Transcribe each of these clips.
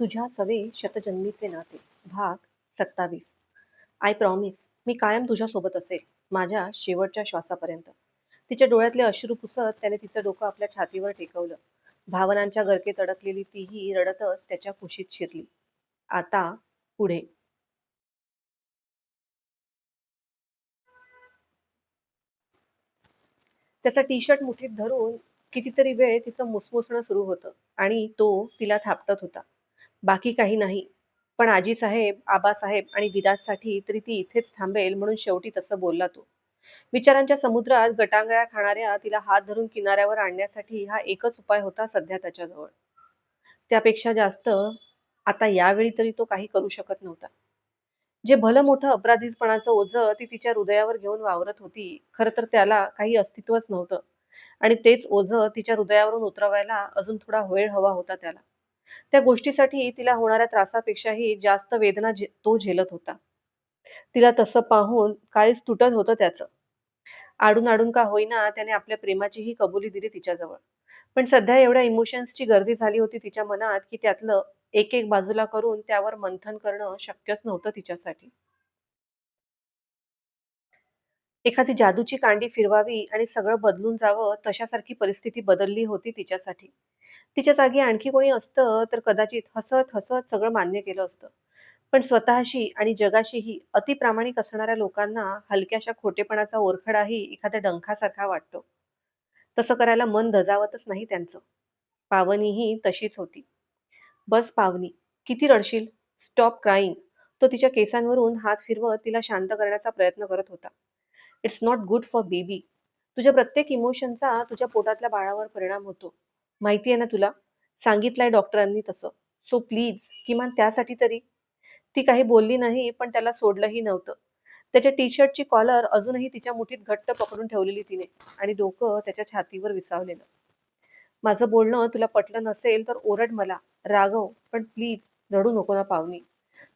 तुझ्या सवे शतजन्मीचे नाते. भाग सत्तावीस. आय प्रॉमिस मी कायम तुझ्यासोबत असेल माझ्या शेवटच्या श्वासापर्यंत. तिच्या डोळ्यातले अश्रू पुसत त्याने तिचं डोकं आपल्या छातीवर टेकवलं. भावनांच्या गरकेत अडकलेली तीही रडतच त्याच्या कुशीत शिरली. आता पुढे. त्याचा टी शर्ट मुठीत धरून कितीतरी वेळ तिचं मुसमुसणं सुरू होतं आणि तो तिला थापटत होता. बाकी काही नाही. पण आजीसाहेब आबासाहेब आणि विराजसाठी तरी ती इथेच थांबेल म्हणून शेवटी तसं बोलला तो. विचारांच्या समुद्रात गटांगळ्या खाणाऱ्या तिला हात धरून किनाऱ्यावर आणण्यासाठी हा एकच उपाय होता सध्या त्याच्याजवळ. त्यापेक्षा जास्त आता यावेळी तरी तो काही करू शकत नव्हता. जे भलं मोठं अपराधीपणाचं ओझं ती तिच्या हृदयावर घेऊन वावरत होती खरं तर त्याला काही अस्तित्वच नव्हतं. आणि तेच ओझं तिच्या हृदयावरून उतरवायला अजून थोडा वेळ हवा होता त्याला. त्या गोष्टीसाठी तिला होणाऱ्या त्रासापेक्षाही जास्त वेदना जे, तो झेलत होता. तिला तसं पाहून काळीच तुटत होतं त्याचं. आडून आडून का होईना त्याने आपल्या प्रेमाचीही कबुली दिली तिच्याजवळ. पण सध्या एवढ्या इमोशन्सची गर्दी झाली होती तिच्या मनात की त्यातलं एक एक बाजूला करून त्यावर मंथन करणं शक्यच नव्हतं तिच्यासाठी. एखादी जादूची कांडी फिरवावी आणि सगळं बदलून जावं तशासारखी परिस्थिती बदलली होती तिच्यासाठी. तिच्या जागी आणखी कोणी असतं तर कदाचित हसत हसत सगळं मान्य केलं असतं. पण स्वतःशी आणि जगाशीही अतिप्रामाणिक असणाऱ्या लोकांना हलक्याशा खोटेपणाचा ओरखडाही एखाद्या डंखासारखा वाटतो. तसं करायला मन धजावतच नाही त्यांचं. पावनीही तशीच होती. बस पावनी किती रडशील? Stop crying. तो तिच्या केसांवरून हात फिरवत तिला शांत करण्याचा प्रयत्न करत होता. It's not good for baby. तुझ्या प्रत्येक इमोशनचा तुझ्या पोटातल्या बाळावर परिणाम होतो. माहिती आहे ना तुला? सांगितलंय डॉक्टरांनी तसं. सो प्लीज किमान त्यासाठी तरी. ती काही बोलली नाही पण त्याला सोडलंही नव्हतं. त्याच्या टी शर्टची कॉलर अजूनही तिच्या मुठीत घट्ट पकडून ठेवलेली तिने आणि डोकं त्याच्या छातीवर विसावलेलं. माझं बोलणं तुला पटलं नसेल तर ओरड मला. रागव पण प्लीज रडू नको ना पावनी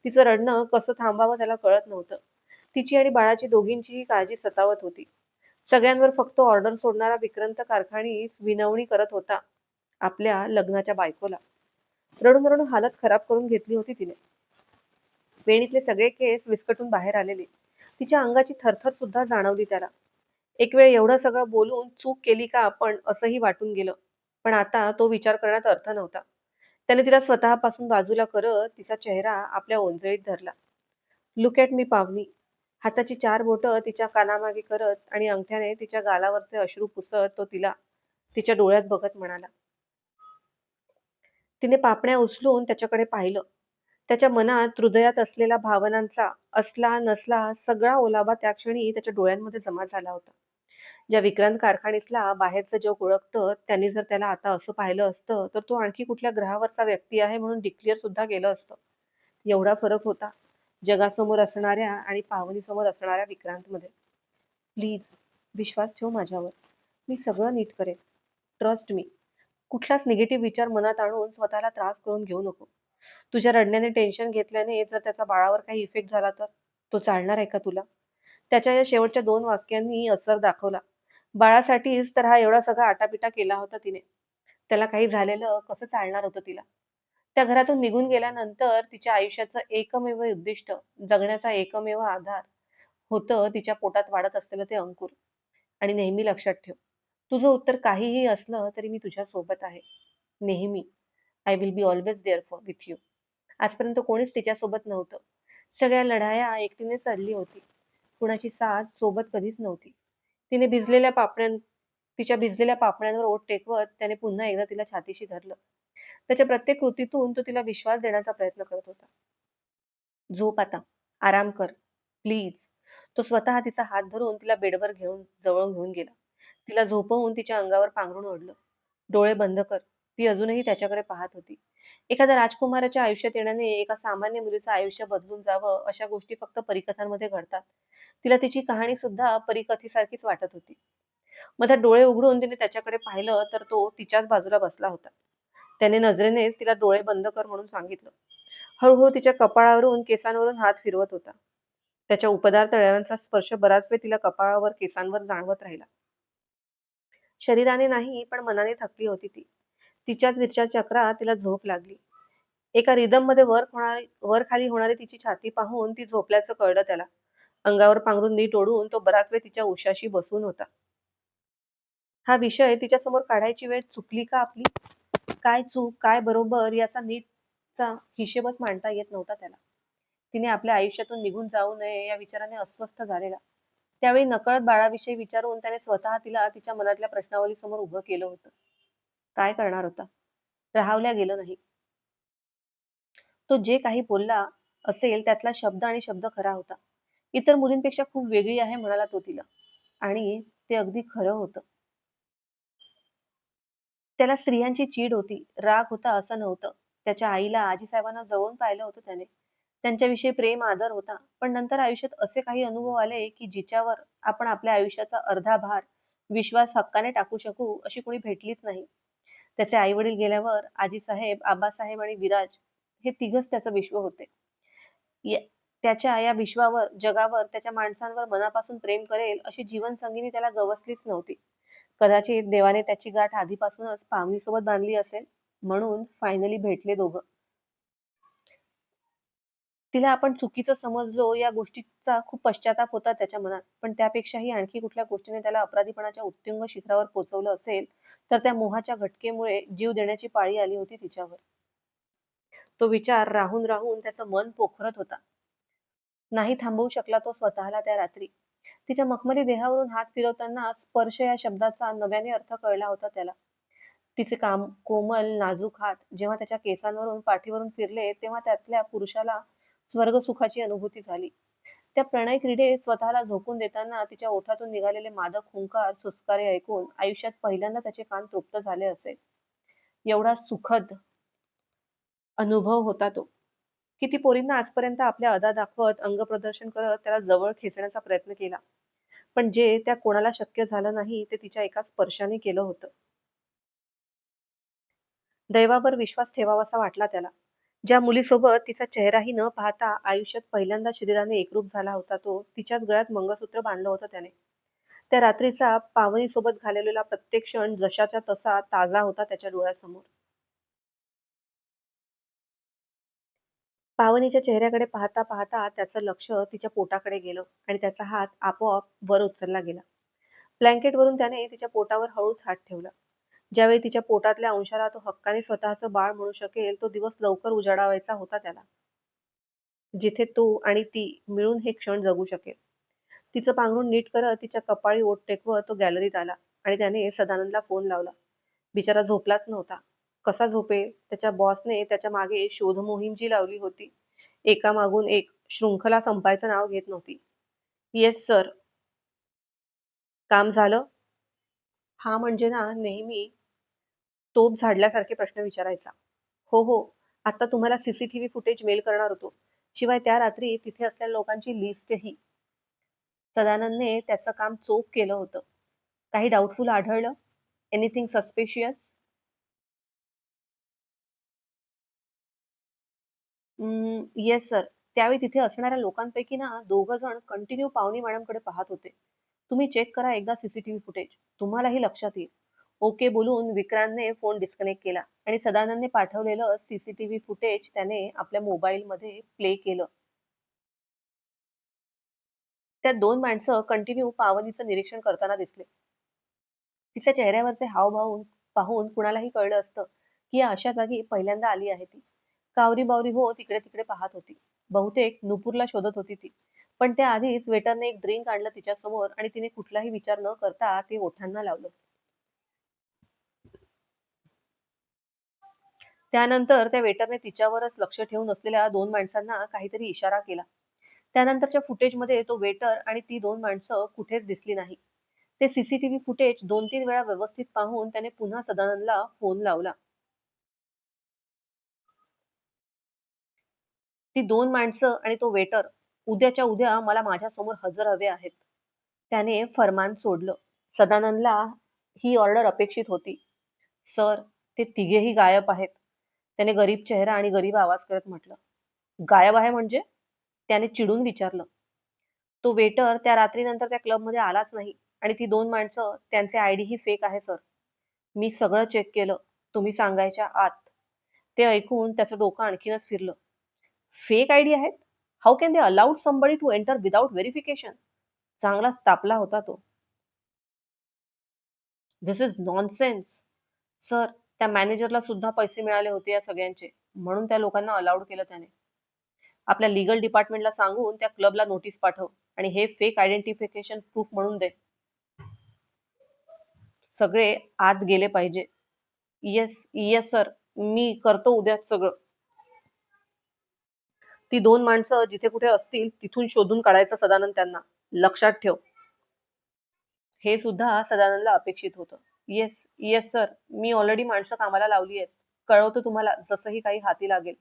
तिचं रडणं कसं थांबावं त्याला कळत नव्हतं. तिची आणि बाळाची दोघींचीही काळजी सतावत होती. सगळ्यांवर फक्त ऑर्डर सोडणारा विक्रांत कारखानी विनवणी करत होता. आपल्या लग्नाच्या बायकोला. रडून रडून हालत खराब करून घेतली होती तिने. वेणीतले सगळे केस विस्कटून बाहेर आलेले. तिच्या अंगाची थरथर सुद्धा जाणवली त्याला. एक वेळ एवढं सगळं बोलून चूक केली का आपण असंही वाटून गेलं. पण आता तो विचार करण्यात अर्थ नव्हता. त्याने तिला स्वतःपासून बाजूला करत तिचा चेहरा आपल्या ओंजळीत धरला. लुक ॲट मी पावनी. हाताची चार बोटं तिच्या कानामागे करत आणि अंगठ्याने तिच्या गालावरचे अश्रू पुसत तो तिला तिच्या डोळ्यात बघत म्हणाला. तिने पापण्या उचलून त्याच्याकडे पाहिलं. त्याच्या मनात हृदयात असलेला भावनांचा असला नसला सगळा ओलावा त्या क्षणी त्याच्या डोळ्यांमध्ये जमा झाला होता. ज्या विक्रांत कारखानीतला बाहेरचं जग ओळखतं त्यांनी जर त्याला आता असं पाहिलं असतं तर तो आणखी कुठल्या ग्रहावरचा व्यक्ती आहे म्हणून डिक्लेअर सुद्धा केलं असतं. एवढा फरक होता जगासमोर असणाऱ्या आणि पावनीसमोर असणाऱ्या विक्रांतमध्ये. प्लीज विश्वास ठेव माझ्यावर. मी सगळं नीट करेन. Trust me. कुठलाच निगेटिव्ह विचार मनात आणून स्वतःला त्रास करून घेऊ नको. तुझ्या रडण्याने टेन्शन घेतल्याने जर त्याचा बाळावर काही इफेक्ट झाला तर? तो चालणार आहे का तुला? त्याच्या या शेवटच्या दोन वाक्यांनी असर दाखवला. बाळासाठीच तर हा एवढा सगळा आटापिटा केला होता तिने. त्याला काही झालेलं कसं चालणार होतं तिला? त्या घरातून निघून गेल्यानंतर तिच्या आयुष्याचं एकमेव उद्दिष्ट जगण्याचा एकमेव आधार होतं तिच्या पोटात वाढत असलेलं ते अंकुर. आणि नेहमी लक्षात ठेव तुझं उत्तर काहीही असलं तरी मी तुझ्या सोबत आहे. नेहमी. I will be always there for with you आजपर्यंत कोणीच तिच्यासोबत नव्हतं. सगळ्या लढाया एकटीने चालली होती. कुणाची साथ सोबत कधीच नव्हती. तिने भिजलेल्या पापण्यां तिच्या भिजलेल्या पापण्यांवर ओठ टेकवत त्याने पुन्हा एकदा तिला छातीशी धरलं. त्याच्या प्रत्येक कृतीतून तो तिला विश्वास देण्याचा प्रयत्न करत होता. झोप आता. आराम कर. प्लीज तो स्वतः तिचा हात धरून तिला बेडवर घेऊन जवळ घेऊन गेला. तिला झोपवून तिच्या अंगावर पांघरून ओढलं. डोळे बंद कर. ती अजूनही त्याच्याकडे पाहत होती. एखाद्या राजकुमाराच्या आयुष्यात येण्याने एका सामान्य मुलीचं आयुष्य बदलून जावं अशा गोष्टी फक्त परिकथांमध्ये घडतात. तिला तिची कहाणी सुद्धा परीकथेसारखीच वाटत होती. मधात डोळे उघडून तिने त्याच्याकडे पाहिलं तर तो तिच्याच बाजूला बसला होता. त्याने नजरेनेच तिला डोळे बंद कर म्हणून सांगितलं. हळूहळू तिच्या कपाळावरून केसांवरून हात फिरवत होता. त्याच्या उपदार तळ्यांचा स्पर्श बराच वेळ तिला कपाळावर केसांवर जाणवत राहिला. शरीराने नाही पण मनाने थकली होती ती तिच्याच विचार चक्रात तिला झोप लागली एका रिदममध्ये वर होणारी वर खाली होणारी तिची छाती पाहून ती झोपल्याचं कळलं त्याला. अंगावर पांघरून नीट ओढून तो बराच वेळ तिच्या उशाशी बसून होता. हा विषय तिच्या समोर काढायची वेळ चुकली का आपली? काय चूक, काय बरोबर याचा नीटचा हिशेबच मांडता येत नव्हता त्याला. तिने आपल्या आयुष्यातून निघून जाऊ नये या विचाराने अस्वस्थ झालेला. त्यावेळी नकळत बाळाविषयी विचारून त्याने स्वतः तिला तिच्या मनातल्या प्रश्नावलीसमोर उभं केलं होतं. काय करणार होता? राहावल्या गेलं नाही. तो जे काही बोलला असेल त्यातला शब्द आणि शब्द खरा होता. इतर मुलींपेक्षा खूप वेगळी आहे म्हणाला तो तिला. आणि ते अगदी खरं होतं. त्याला स्त्रियांची चीड होती, राग होता असं नव्हतं. त्याच्या आईला, आजी साहेबांना जवळून पाहिलं होतं त्याने. त्यांच्याविषयी प्रेम, आदर होता. पण नंतर आयुष्यात असे काही अनुभव आले की जिच्यावर आपण आपल्या आयुष्याचा अर्धा भार, विश्वास हक्काने टाकू शकू अशी कोणी भेटलीच नाही. त्याचे आई-वडील गेल्यावर आजीसाहेब, आबासाहेब आणि विराज हे तिघच त्याचं विश्व होते. त्याच्या या विश्वावर, जगावर, त्याच्या माणसांवर मनापासून प्रेम करेल अशी जीवनसंगिनी त्याला गवसलीच नव्हती. कदाचित देवाने त्याची गाठ आधीपासूनच पावनीसोबत बांधली असेल म्हणून फायनली भेटले दोघं. तिला आपण चुकीचं समजलो या गोष्टीचा खूप पश्चाताप होता त्याच्या मनात. पण त्यापेक्षाही आणखी कुठल्या गोष्टीने त्याला अपराधीपणाच्या उत्तुंग शिखरावर पोचवलं असेल तर त्या मोहाच्या घटकेमुळे जीव देण्याची पाळी आली होती तिच्यावर. तो विचार राहून राहून त्याचं मन पोखरत होता. नाही थांबवू शकला तो स्वतःला त्या रात्री. तिच्या मखमली देहावरून हात फिरवताना स्पर्श या शब्दाचा नव्याने अर्थ कळला होता त्याला. तिचे काम कोमल नाजूक हात जेव्हा त्याच्या केसांवरून पाठीवरून फिरले तेव्हा त्यातल्या पुरुषाला स्वर्ग सुखाची अनुभूती झाली. त्या प्रणय क्रीडे स्वतःला झोकून देताना तिच्या ओठातून निघालेले मादक हुंकार सुस्कारे ऐकून आयुष्यात पहिल्यांदा त्याचे कान तृप्त झाले असेल. एवढा सुखद अनुभव होता तो. किती पोरींना आजपर्यंत आपल्या अदा दाखवत, अंग प्रदर्शन करत त्याला जवळ खेचण्याचा प्रयत्न केला. पण जे त्या कोणाला शक्य झालं नाही ते तिच्या एका स्पर्शाने केलं होतं. दैवावर विश्वास ठेवावासा वाटला त्याला. ज्या मुलीसोबत तिचा चेहराही न पाहता आयुष्यात पहिल्यांदा शरीराने एकरूप झाला होता तो, तिच्याच गळ्यात मंगळसूत्र बांधलं होतं त्याने. त्या रात्रीचा पावनीसोबत घालवलेला प्रत्येक क्षण जशाच्या तसा ताजा होता त्याच्या डोळ्यासमोर. पावनीच्या चेहऱ्याकडे पाहता पाहता त्याचं लक्ष तिच्या पोटाकडे गेलं आणि त्याचा हात आपोआप वर उचलला गेला. ब्लँकेटवरून त्याने तिच्या पोटावर हळूच हात ठेवला. ज्यावेळी तिच्या पोटातल्या अंशाला तो हक्काने स्वतःचं बाळ म्हणू शकेल तो दिवस लवकर उजाडावायचा होता त्याला. जिथे तो आणि ती मिळून हे क्षण जगू शकेल. तिचं पांघरून नीट करत तिच्या कपाळी ओट टेकवत तो गॅलरीत आला आणि त्याने सदानंदला फोन लावला. बिचारा झोपलाच नव्हता. कसा झोपेल? त्याच्या बॉसने त्याच्यामागे शोध मोहीम जी लावली होती, एकामागून एक शृंखला संपायचं नाव घेत नव्हती. Yes sir. काम झालं? हा म्हणजे ना नेहमी तोप झाडल्यासारखे प्रश्न विचारायचा. हो हो. आता तुम्हाला सीसीटीव्ही फुटेज मेल करणार होतो. शिवाय त्या रात्री तिथे असलेल्या लोकांची लिस्टही. सदानंदने त्याचं काम चोख केलं होतं. काही डाऊटफुल आढळलं? Anything suspicious yes sir. त्यावेळी तिथे असणाऱ्या लोकांपैकी ना दोघं जण कंटिन्यू पावनी मॅडमकडे पाहत होते. तुम्ही चेक करा एकदा सीसीटीव्ही फुटेज. तुम्हालाही लक्षात येईल. ओके बोलून विक्रांतने फोन डिस्कनेक्ट केला आणि सदानंदने पाठवलेलं सीसीटीव्ही फुटेज त्याने आपल्या मोबाईलमध्ये प्ले केलं. त्यात दोन माणसं कंटिन्यू पावनीचं निरीक्षण करताना दिसले. तिच्या चेहऱ्यावरचे हावभाव पाहून कुणालाही कळलं असतं की अशा जागी पहिल्यांदा आली आहे ती. कावरी बावरी हो तिकडे तिकडे पाहत होती. बहुतेक नुपूरला शोधत होती ती. पण त्याआधीच वेटरने एक ड्रिंक आणलं तिच्या समोर आणि तिने कुठलाही विचार न करता ते ओठांना लावलं. त्यानंतर त्या वेटरने तिच्यावरच लक्ष ठेवून असलेल्या दोन माणसांना काहीतरी इशारा केला. त्यानंतरच्या फुटेजमध्ये तो वेटर आणि ती दोन माणसं कुठेच दिसली नाही. ते सीसीटीव्ही फुटेज दोन तीन वेळा व्यवस्थित पाहून त्याने पुन्हा सदानंदला फोन लावला. ती दोन माणसं आणि तो वेटर उद्याच्या उद्या मला माझ्यासमोर हजर हवे आहेत. त्याने फरमान सोडलं. सदानंदला ही ऑर्डर अपेक्षित होती. सर, ते तिघेही गायब आहेत. त्याने गरीब चेहरा आणि गरीब आवाज करत म्हटलं. गायब आहे म्हणजे? त्याने चिडून विचारलं. तो वेटर त्या रात्रीनंतर त्या क्लबमध्ये आलाच नाही आणि ती दोन माणसं त्यांचे आयडी ही फेक आहे सर. मी सगळं चेक केलं. तुम्ही सांगायच्या आत. ते ऐकून त्याचं डोकं आणखीनच फिरलं फेक आयडी आहेत how can they allowed somebody to enter without verification चांगलाच तापला होता तो दिस इज नॉनसेन्स सर त्या मॅनेजरला सुद्धा पैसे मिळाले होते या सगळ्यांचे म्हणून त्या लोकांना अलाउड केलं त्याने. आपल्या लिगल डिपार्टमेंटला सांगून त्या क्लबला नोटीस पाठव आणि हे फेक आयडेंटिफिकेशन प्रूफ म्हणून दे. सगळे आत गेले पाहिजे. येस येस सर मी करतो उद्या सगळं. ती दोन माणसं जिथे कुठे असतील तिथून शोधून काढायचं सदानंद त्यांना. लक्षात ठेव. हे सुद्धा सदानंदला अपेक्षित होतं. येस येस सर मी ऑलरेडी माणसं कामाला लावली आहेत. कळवतो तुम्हाला जसंही काही हाती लागेल.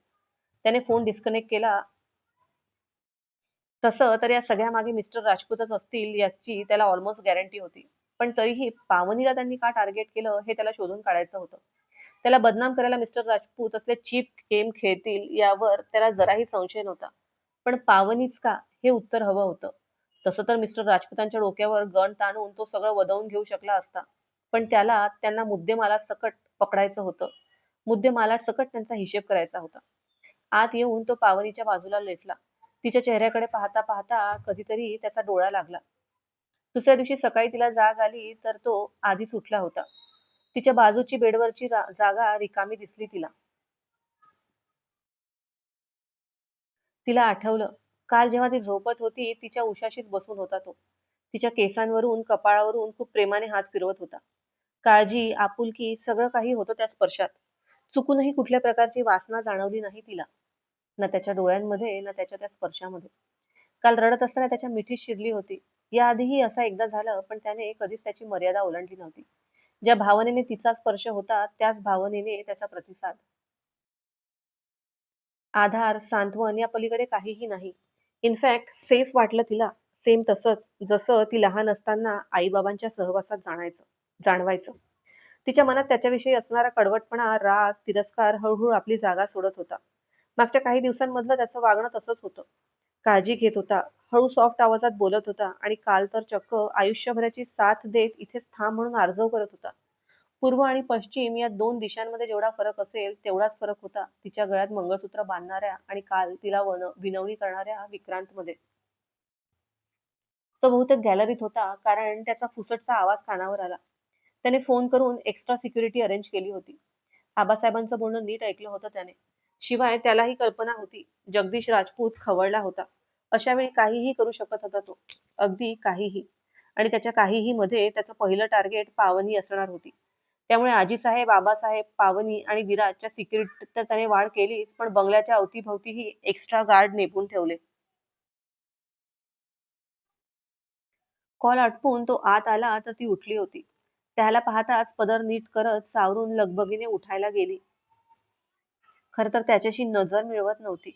त्याने फोन डिस्कनेक्ट केला. तसं तर या सगळ्या मागे मिस्टर राजपूतच असतील याची त्याला ऑलमोस्ट गॅरंटी होती. पण तरीही पावनीला त्यांनी का टार्गेट केलं हे त्याला शोधून काढायचं होतं. त्याला बदनाम करायला मिस्टर राजपूत असले चीप गेम खेळतील यावर त्याला जराही संशय नव्हता. पण पावनीच का? हे उत्तर हवं होतं. तसं तर मिस्टर राजपूतांच्या डोक्यावर गण ताणून तो सगळं वदवून घेऊ शकला असता. पण त्याला त्यांना मुद्देमाला सकट पकडायचं होतं. मुद्देमाला सकट त्यांचा हिशेब करायचा होता. आत येऊन तो पावनीच्या बाजूला लेटला. तिच्या चेहऱ्याकडे पाहता पाहता कधीतरी त्याचा डोळा लागला. दुसऱ्या दिवशी सकाळी तिला जाग आली तर तो आधीच उठला होता. तिच्या बाजूची बेडवरची जागा रिकामी दिसली तिला. तिला आठवलं. काल जेव्हा ती झोपत होती तिच्या उशाशीच बसून होता तो. तिच्या केसांवरून कपाळावरून खूप प्रेमाने हात फिरवत होता. काळजी आपुलकी सगळं काही होतं त्या स्पर्शात. चुकूनही कुठल्या प्रकारची वासना जाणवली नाही तिला. ना त्याच्या डोळ्यांमध्ये ना त्याच्या त्या स्पर्शामध्ये. काल रडत असताना त्याच्या मिठी शिरली होती. याआधीही असं एकदा झालं पण त्याने कधीच त्याची मर्यादा ओलांडली नव्हती. ज्या भावनेने तिचा स्पर्श होता त्याच भावनेने त्याचा प्रतिसाद. आधार सांत्वन या पलीकडे काहीही नाही. इनफॅक्ट सेफ वाटलं तिला. सेम तसंच जसं ती लहान असताना आईबाबांच्या सहवासात जाणायचं. जाणवायचं. तिच्या मनात त्याच्याविषयी असणारा कडवटपणा राग तिरस्कार हळूहळू आपली जागा सोडत होता. मागच्या काही दिवसांमधलं त्याचं वागणं तसंच होतं. काळजी घेत होता हळू सॉफ्ट आवाजात बोलत होता आणि काल तर चक्क आयुष्यभराची साथ देत इथेच थांब म्हणून आर्जव करत होता. पूर्व आणि पश्चिम या दोन दिशांमध्ये जेवढा फरक असेल तेवढाच फरक होता तिच्या गळ्यात मंगळसूत्र बांधणाऱ्या आणि काल तिला विनवणी करणाऱ्या विक्रांत मध्ये तो बहुतेक गॅलरीत होता कारण त्याचा फुसटचा आवाज कानावर आला. त्याने फोन करून एक्स्ट्रा सिक्युरिटी अरेंज केली होती. आबासाहेबांचं बोलणं नीट ऐकलं होतं त्याने. शिवाय त्यालाही कल्पना होती जगदीश राजपूत खवळला होता. अशा वेळी काहीही करू शकत होता तो. अगदी काहीही. आणि त्याच्या काहीही मध्ये त्याचं पहिलं टार्गेट पावनी असणार होती. त्यामुळे आजीसाहेब बाबासाहेब पावनी आणि विराजच्या सिक्युरिटीत तर त्याने वाढ केलीच पण बंगल्याच्या अवतीभवतीही एक्स्ट्रा गार्ड नेपून ठेवले. कॉल आटपून तो आत आला तर ती उठली होती. त्याला पाहताच पदर नीट करत सावरून लगबगीने उठायला गेली. खर तर त्याच्याशी नजर मिळवत नव्हती.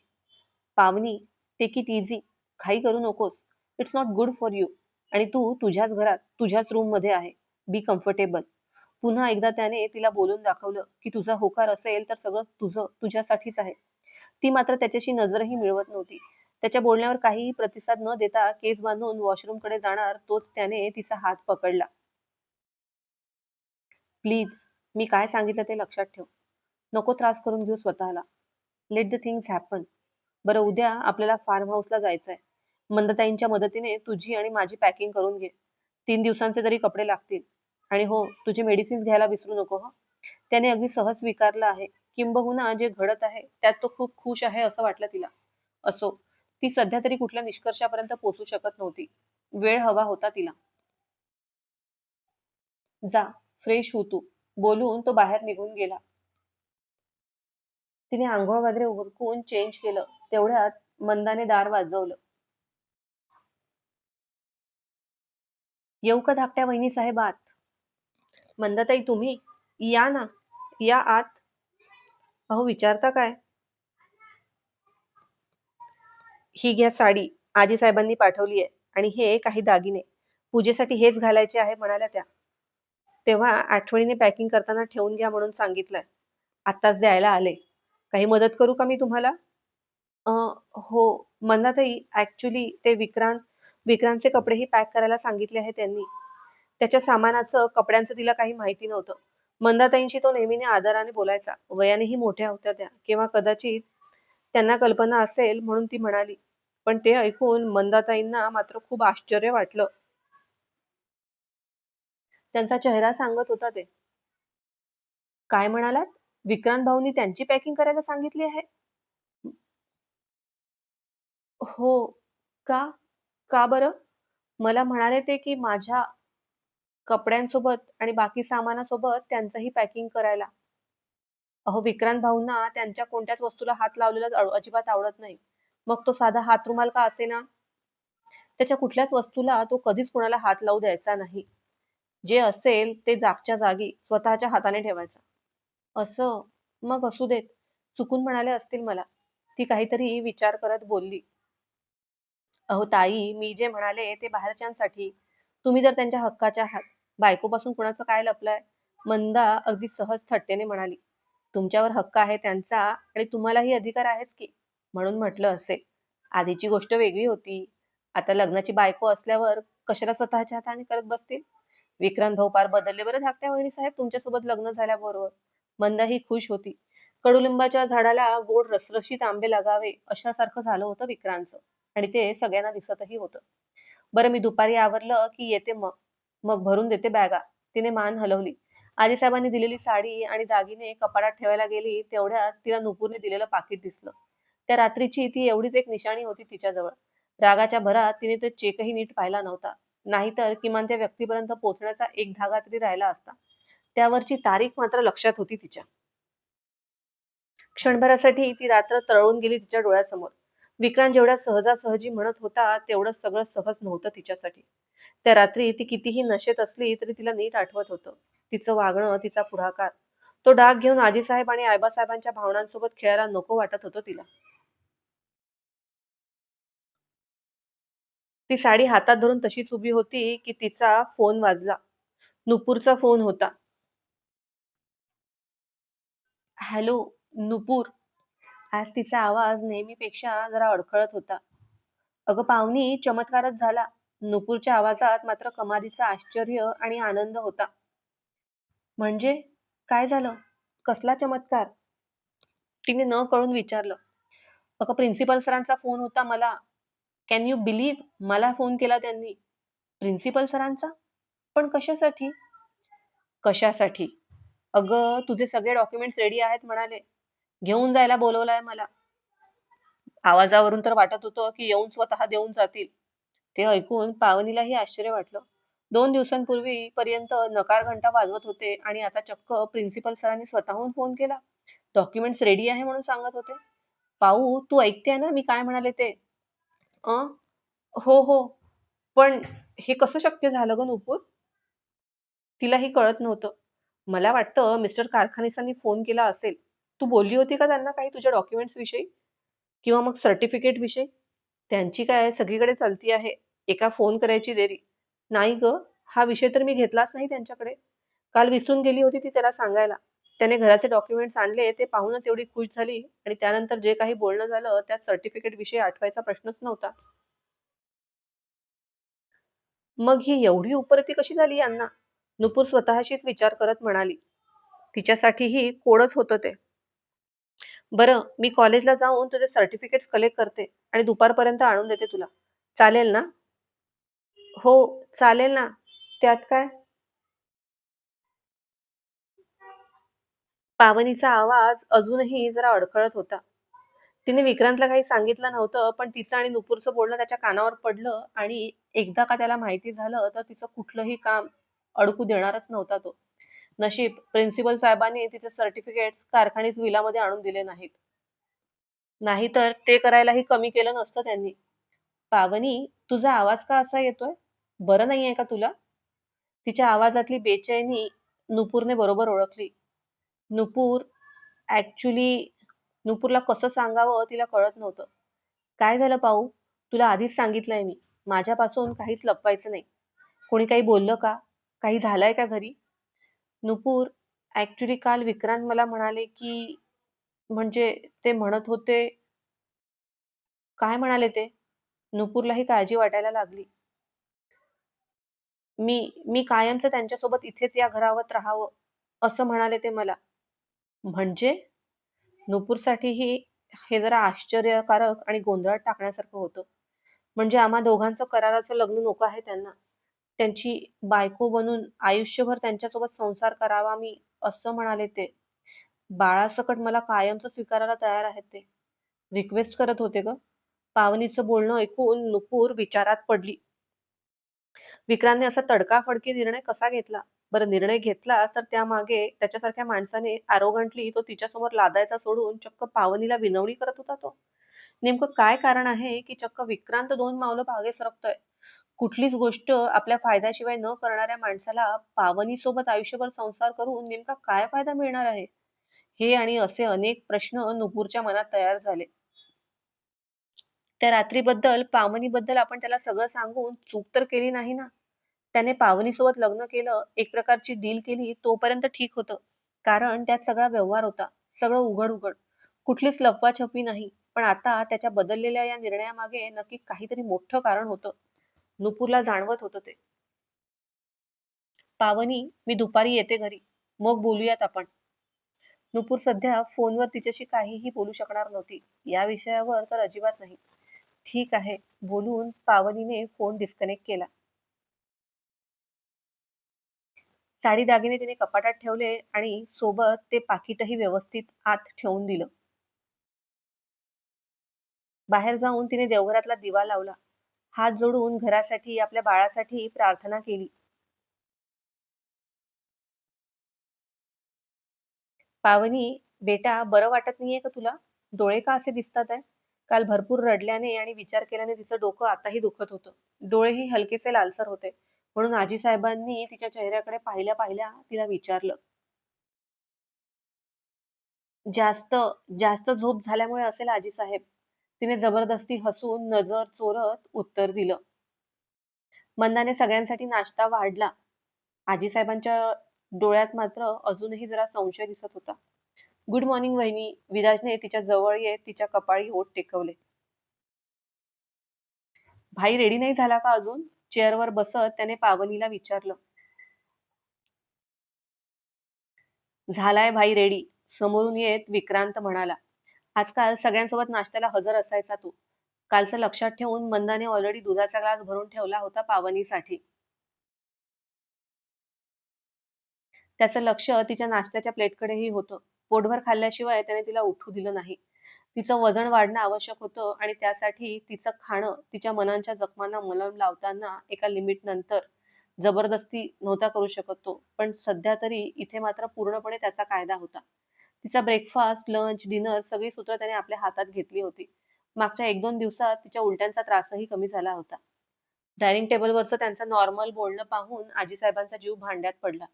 पावनी टेक इट इझी घाई करू नकोस. It's not good for you आणि तू तुझ्याच घरात तुझ्याच रूममध्ये आहे. बी कम्फर्टेबल पुन्हा एकदा त्याने तिला बोलून दाखवलं की तुझा होकार असेल तर सगळं तुझं तुझ्यासाठीच आहे. ती मात्र त्याच्याशी नजरही मिळवत नव्हती. त्याच्या बोलण्यावर काहीही प्रतिसाद न देता केस बांधून वॉशरूमकडे जाणार तोच त्याने तिचा हात पकडला. प्लीज मी काय सांगितलं ते लक्षात ठेव. नको त्रास करून घेऊ स्वतःला. लेट द थिंग्स हॅपन बरं उद्या आपल्याला फार्म हाऊसला जायचंय. मंदताईंच्या मदतीने तुझी आणि माझी पॅकिंग करून घे. तीन दिवसांचे तरी कपडे लागतील. आणि हो तुझे मेडिसिन्स घ्यायला विसरू नको ह? त्याने अगदी सहज स्वीकारलं आहे. किंबहुना जे घडत आहे त्यात तो खूप खुश आहे असं वाटलं तिला. असो ती सध्या तरी कुठल्या निष्कर्षापर्यंत पोहोचू शकत नव्हती. वेळ हवा होता तिला. जा फ्रेश हो तू बोलून तो बाहेर निघून गेला. तिने आंघोळ वगैरे उरकून चेंज केलं. तेवढ्यात मंदाने दार वाजवलं. येऊ का धाकट्या वहिनी साहेब आत? मंदाताई तुम्ही? या ना. या आत. अहो विचारता काय? ही घ्या साडी. आजी साहेबांनी पाठवली आहे आणि हे काही दागिने. पूजेसाठी हेच घालायचे आहे म्हणाल्या त्या. तेव्हा आठवणीने पॅकिंग करताना ठेवून घ्या म्हणून सांगितलंय. आत्ताच द्यायला आले. काही मदत करू का मी तुम्हाला? हो. मंदाताई ऍक्च्युली ते विक्रांत विक्रांतचे कपडेही पॅक करायला सांगितले आहे त्यांनी. त्याच्या सामानाचं कपड्यांचं तिला काही माहिती नव्हतं. मंदाताईंशी तो नेहमीने आदराने बोलायचा. वयानेही मोठ्या होत्या त्या. किंवा कदाचित त्यांना कल्पना असेल म्हणून ती म्हणाली. पण ते ऐकून मंदाताईंना मात्र खूप आश्चर्य वाटलं. त्यांचा चेहरा सांगत होता ते. काय म्हणालात? विक्रांत भाऊनी त्यांची पॅकिंग करायला सांगितली आहे? हो. का? का बरं? मला म्हणाले ते की माझ्या कपड्यांसोबत आणि बाकी सामानासोबत त्यांचंही पॅकिंग करायला. अहो विक्रांत भाऊंना त्यांच्या कोणत्याच वस्तूला हात लावलेला अजिबात आवडत नाही. मग तो साधा हातरुमाल का असे ना? त्याच्या कुठल्याच वस्तूला तो कधीच कुणाला हात लावू द्यायचा नाही. जे असेल ते जागच्या जागी स्वतःच्या हाताने ठेवायचा. असं मग असू देत. चुकून म्हणाले असतील मला. ती काहीतरी विचार करत बोलली. अहो ताई मी जे म्हणाले ते बाहेरच्यांसाठी. तुम्ही जर त्यांच्या हक्काच्या आहात. बायकोपासून कुणाचं काय लपलंय? मंदा अगदी सहज थट्टेने म्हणाली. तुमच्यावर हक्क आहे त्यांचा आणि तुम्हालाही अधिकार आहेच की? म्हणून म्हटलं असेल. आधीची गोष्ट वेगळी होती. आता लग्नाची बायको असल्यावर कशाला स्वतःच्या हाताने करत बसतील? विक्रांत भाऊ पार बदलले. बरं धाकट्या वहिनी साहेब तुमच्यासोबत लग्न झाल्याबरोबर. मंदा ही खुश होती. कडुलिंबाच्या झाडाला गोड रसरशीत आंबे लागावे अशासारखं झालं होतं विक्रांतचं. आणि ते सगळ्यांना दिसतही होतं. बरं मी दुपारी आवरलं की येते मग मग भरून देते बॅगा. तिने मान हलवली. आजीसाहेबांनी दिलेली साडी आणि दागिने कपाटात ठेवायला गेली तेवढ्यात तिला नुपूरने दिलेलं पाकिट दिसलं. त्या रात्रीची ती एवढीच एक निशाणी होती तिच्याजवळ. रागाच्या भरात तिने तो चेकही नीट पाहिला नव्हता. नाहीतर किमान त्या व्यक्तीपर्यंत पोहोचण्याचा एक धागा तरी राहिला असता. त्यावरची तारीख मात्र लक्षात होती तिच्या. क्षणभरासाठी ती रात्र तळून गेली तिच्या डोळ्यासमोर. विक्रांत जेवढ्या सहजासहजी म्हणत होता तेवढं सगळं सहज नव्हतं तिच्यासाठी. त्या रात्री ती कितीही नशेत असली तरी तिला नीट आठवत होतं. तिचं वागणं तिचा पुढाकार. तो डाग घेऊन आजीसाहेब आणि आयबासाहेबांच्या भावनांसोबत खेळायला नको वाटत होतं तिला. ती साडी हातात धरून तशीच उभी होती की तिचा फोन वाजला. नुपूरचा फोन होता. हॅलो नुपूर. आज तिचा आवाज नेहमीपेक्षा जरा अडखळत होता. अगं पाहुणी चमत्कारच झाला. नुपूरच्या आवाजात मात्र कमालीचा आश्चर्य आणि आनंद होता. म्हणजे? काय झालं? कसला चमत्कार? तिने न कळून विचारलं. अगं प्रिन्सिपल सरांचा फोन होता मला. कॅन यू बिलीव्ह मला फोन केला त्यांनी? प्रिन्सिपल सरांचा? पण कशासाठी? कशासाठी? अगं तुझे सगळे डॉक्युमेंट्स रेडी आहेत म्हणाले. घेऊन जायला बोलवलाय मला. आवाजावरून तर वाटत होतं की येऊन स्वतः देऊन जातील. ते ऐकून पावनीलाही आश्चर्य वाटलं. दोन दिवसांपूर्वी पर्यंत नकार घंटा वाजवत होते आणि आता चक्क प्रिन्सिपल सरांनी स्वतःहून फोन केला. डॉक्युमेंट्स रेडी आहे म्हणून सांगत होते. पाऊ तू ऐकते ना मी काय म्हणाले ते? अ हो हो. पण हे कसं शक्य झालं ग नुपूर? तिलाही कळत नव्हतं. मला वाटतं मिस्टर कारखानेसांनी फोन केला असेल. तू बोलली होती का त्यांना काही तुझ्या डॉक्युमेंट्स विषयी? किंवा मग सर्टिफिकेट विषयी? त्यांची काय सगळीकडे चालती आहे. एका फोन करायची देरी. नाही ग हा विषय तर मी घेतलाच नाही त्यांच्याकडे. काल विसरून गेली होती ती त्याला सांगायला. त्याने घराचे डॉक्युमेंट्स आणले ते पाहूनच एवढी खुश झाली आणि त्यानंतर जे काही बोलणं झालं त्यात सर्टिफिकेट विषयी आठवायचा प्रश्नच नव्हता. मग ही एवढी उपरती कशी झाली यांना? नुपूर स्वतःशीच विचार करत म्हणाली. तिच्यासाठीही कोडच होतं ते. बरं मी कॉलेजला जाऊन तुझे सर्टिफिकेट कलेक्ट करते आणि दुपारपर्यंत आणून देते तुला. चालेल ना? हो चालेल ना. त्यात काय? पावनीचा आवाज अजूनही जरा अडखळत होता. तिने विक्रांतला काही सांगितलं नव्हतं पण तिचं आणि नुपूरचं बोलणं त्याच्या कानावर पडलं आणि एकदा का त्याला माहिती झालं तर तिचं कुठलंही काम अडकू देणारच नव्हता तो. नशीब प्रिन्सिपल साहेबांनी तिचे सर्टिफिकेट कारखानीच विलामध्ये आणून दिले नाहीत. नाहीतर ते करायलाही कमी केलं नसतं त्यांनी. पावनी तुझा आवाज का असा येतोय? बरं नाहीये का तुला? तिच्या आवाजातली बेचैनी नुपूरने बरोबर ओळखली. नुपूर ऍक्च्युली नुपूरला कसं सांगावं तिला कळत नव्हतं. काय झालं पाहू? तुला आधीच सांगितलंय मी. माझ्यापासून काहीच लपवायचं नाही. कोणी काही बोललं का? काही झालंय का घरी? नुपूर ऍक्च्युली काल विक्रांत मला म्हणाले की म्हणजे ते म्हणत होते काय म्हणाले ते? नुपूरलाही काळजी वाटायला लागली. मी मी कायमचं त्यांच्यासोबत इथेच या घरावर राहावं असं म्हणाले ते मला. म्हणजे? नुपूरसाठीही हे जरा आश्चर्यकारक आणि गोंधळात टाकण्यासारखं होतं. म्हणजे आम्हा दोघांचं कराराचं लग्न नको आहे त्यांना. त्यांची बायको बनून आयुष्यभर त्यांच्यासोबत संसार करावा मी असं म्हणाले ते. बाळासकट मला कायमचं स्वीकारायला तयार आहेत ते. रिक्वेस्ट करत होते ग. पावनीचं बोलणं ऐकून नुपूर विचारात पडली. विक्रांतने असा तडकाफडकी निर्णय कसा घेतला? बरं निर्णय घेतला तर त्यामागे त्याच्यासारख्या माणसाने आरोगंटली तो तिच्यासमोर लादायचा सोडून चक्क पावनीला विनवणी करत होता तो. नेमकं काय कारण आहे की चक्क विक्रांत दोन मावलं भागे सरकतोय? कुठलीच गोष्ट आपल्या फायद्याशिवाय न करणाऱ्या माणसाला पावनीसोबत आयुष्यभर संसार करून नेमका काय फायदा मिळणार आहे? हे आणि असे अनेक प्रश्न नुपूरच्या मनात तयार झाले. त्या रात्रीबद्दल, पावनीबद्दल आपण त्याला सगळं सांगून चूक तर केली नाही ना? त्याने पावनीसोबत लग्न केलं, एक प्रकारची डील केली तोपर्यंत ठीक होतं. कारण त्यात सगळा व्यवहार होता. सगळं उघड-उघड. कुठलीच लपवाछपी नाही. पण आता त्याच्या बदललेल्या या निर्णयामागे नक्की काहीतरी मोठं कारण होतं. नुपूरला जाणवत होतं ते. पावनी, मी दुपारी येते घरी. मग बोलूयात आपण. नुपूर सध्या फोनवर तिच्याशी काहीही बोलू शकणार नव्हती. या विषयावर तर अजिबात नाही. ठीक आहे, बोलून पावनीने फोन डिस्कनेक्ट केला. साडी दागिने तिने कपाटात ठेवले आणि सोबत ते पाकिटही व्यवस्थित आत ठेवून दिलं. बाहेर जाऊन तिने देवघरातला दिवा लावला. हात जोडून घरासाठी, आपल्या बाळासाठी प्रार्थना केली. पावनी, बेटा बरं वाटत नाहीये का तुला? डोळे का असे दिसतात आहे? काल भरपूर रडल्याने आणि विचार केल्याने तिचं डोकं आताही दुखत होतं. डोळेही हलकेसे लालसर होते. म्हणून आजीसाहेबांनी तिच्या चेहऱ्याकडे पाहिल्या पाहिल्या तिला विचारलं. जास्त जास्त झोप झाल्यामुळे असेल आजीसाहेब. तिने जबरदस्ती हसून नजर चोरत उत्तर दिलं. मंदाने सगळ्यांसाठी नाश्ता वाढला. आजीसाहेबांच्या डोळ्यात मात्र अजूनही जरा संशय दिसत होता. गुड मॉर्निंग वहिनी. विराजने तिच्या जवळ येत तिच्या कपाळी ओठ टेकवले. भाई रेडी नाही झाला का अजून? चेअरवर बसत त्याने पावनीला विचारलं. झालाय भाई रेडी. समोरून येत विक्रांत म्हणाला. आजकाल सगळ्यांसोबत नाश्त्याला हजर असायचा तो. कालचं लक्षात ठेवून मंदाने ऑलरेडी दुधाचा ग्लास भरून ठेवला होता पावनीसाठी. त्याचं लक्ष तिच्या नाश्त्याच्या प्लेटकडेही होतं. पोटभर खाल्ल्याशिवाय त्याने तिला उठू दिलं नाही. तिचं वजन वाढणं आवश्यक होतं आणि त्यासाठी तिचं खाणं तिच्या मनांच्या जखमांना मलम लावताना एका लिमिट नंतर जबरदस्ती नव्हता करू शकत तो. पण सध्या तरी इथे मात्र पूर्णपणे त्याचा कायदा होता. तिचा ब्रेकफास्ट, लंच, डिनर सगळी सूत्र त्याने आपल्या हातात घेतली होती. मागच्या एक दोन दिवसात तिच्या उलट्यांचा त्रासही कमी झाला होता. डायनिंग टेबलवरचं त्यांचं नॉर्मल बोलणं पाहून आजीसाहेबांचा जीव भांड्यात पडला.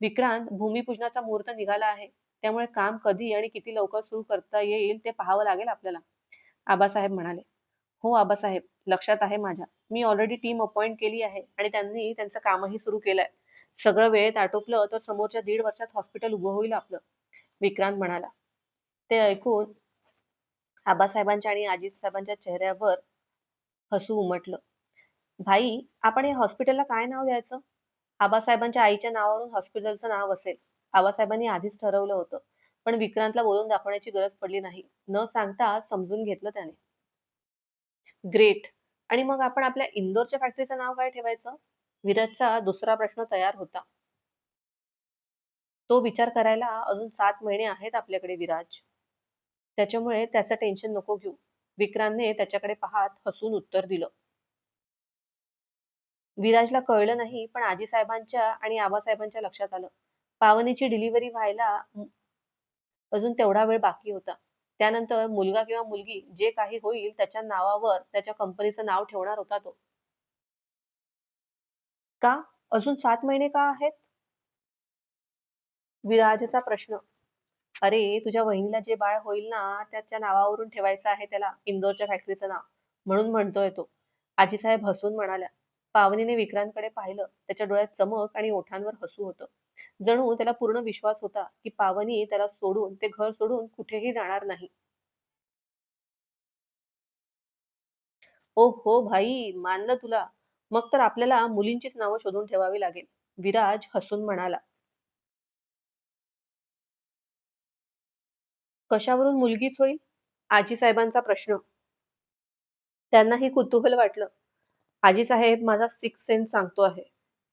विक्रांत, भूमिपूजनाचा मुहूर्त निघाला आहे. त्यामुळे काम कधी आणि किती लवकर सुरू करता येईल ते पाहावं लागेल आपल्याला. आबासाहेब म्हणाले. हो आबासाहेब, लक्षात आहे माझ्या. मी ऑलरेडी टीम अपॉइंट केली आहे आणि त्यांनी त्यांचं कामही सुरू केलंय. सगळं वेळेत आटोपलं तर समोरच्या दीड वर्षात हॉस्पिटल उभं होईल आपलं. विक्रांत म्हणाला. ते ऐकून आबासाहेबांच्या आणि आजीसाहेबांच्या चेहऱ्यावर हसू उमटलं. भाई, आपण या हॉस्पिटलला काय नाव द्यायचं? आबासाहेबांच्या आईच्या नावावरून हॉस्पिटलचं नाव असेल. आबासाहेबांनी आधीच ठरवलं होतं. पण विक्रांतला बोलून दाखवण्याची गरज पडली नाही. न सांगता समजून घेतलं त्याने. ग्रेट. आणि मग आपण आपल्या इंदोरच्या फॅक्टरीचं नाव काय ठेवायचं? विराजचा दुसरा प्रश्न तयार होता. तो विचार करायला अजून सात महिने आहेत आपल्याकडे विराज. त्याच्यामुळे त्याचं टेन्शन नको घेऊ. विक्रांतने त्याच्याकडे पाहत हसून उत्तर दिलं. विराजला कळलं नाही पण आजी साहेबांच्या आणि आबासाहेबांच्या लक्षात आलं. पावनीची डिलिव्हरी व्हायला अजून तेवढा वेळ बाकी होता. त्यानंतर मुलगा किंवा मुलगी जे काही होईल त्याच्या नावावर त्याच्या कंपनीचं नाव ठेवणार होता तो. का? अजून सात महिने का आहेत? विराजचा प्रश्न. अरे, तुझ्या वहिनीला जे बाळ होईल ना त्याच्या नावावरून ठेवायचं आहे त्याला इंदोरच्या फॅक्टरीचं नाव. म्हणून म्हणतोय तो. आजीसाहेब हसून म्हणाल्या. पावनीने विक्रांतकडे पाहिलं. त्याच्या डोळ्यात चमक आणि ओठांवर हसू होतं. जणू त्याला पूर्ण विश्वास होता की पावनी त्याला सोडून, ते घर सोडून कुठेही जाणार नाही. ओ हो भाई, मानलं तुला. मग तर आपल्याला मुलींचीच नावं शोधून ठेवावी लागेल. विराज हसून म्हणाला. कशावरून मुलगीच होईल आजी साहेबांचा प्रश्न त्यांनाही कुतूहल वाटलं आजीसाहेब माझा सिक्स सेन्स सांगतो आहे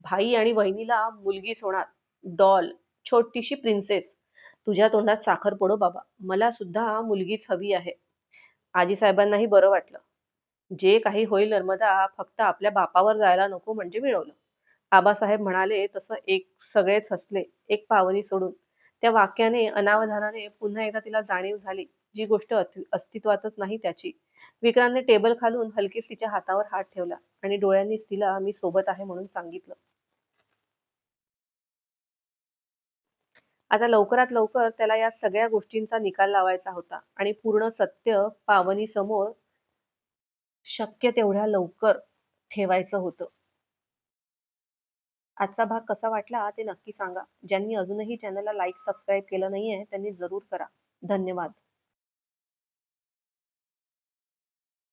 भाई आणि वहिनीला मुलगीच होणार डॉल छोटीशी प्रिन्सेस तुझ्या तोंडात साखर पडो बाबा. मला सुद्धा मुलगीच हवी आहे. आजीसाहेबांनाही बरं वाटलं. जे काही होईल नर्मदा फक्त आपल्या बापावर जायला नको म्हणजे मिळवलं. आबासाहेब म्हणाले तसं एक सगळेच हसले एक पावनी सोडून. त्या वाक्याने अनावधानाने पुन्हा एकदा तिला जाणीव झाली जी गोष्ट अस्तित्वातच नाही त्याची. विक्रांतने टेबल खालून हलकीच तिच्या हातावर हात ठेवला आणि डोळ्यांनीच तिला मी सोबत आहे म्हणून सांगितलं. आता लवकरात लवकर त्याला या सगळ्या गोष्टींचा निकाल लावायचा होता आणि पूर्ण सत्य पावनी समोर शक्य तेवढ्या लवकर ठेवायचं होतं. आजचा भाग कसा वाटला ते नक्की सांगा. ज्यांनी अजूनही चॅनलला लाईक सबस्क्राईब केलं नाहीये त्यांनी जरूर करा. धन्यवाद.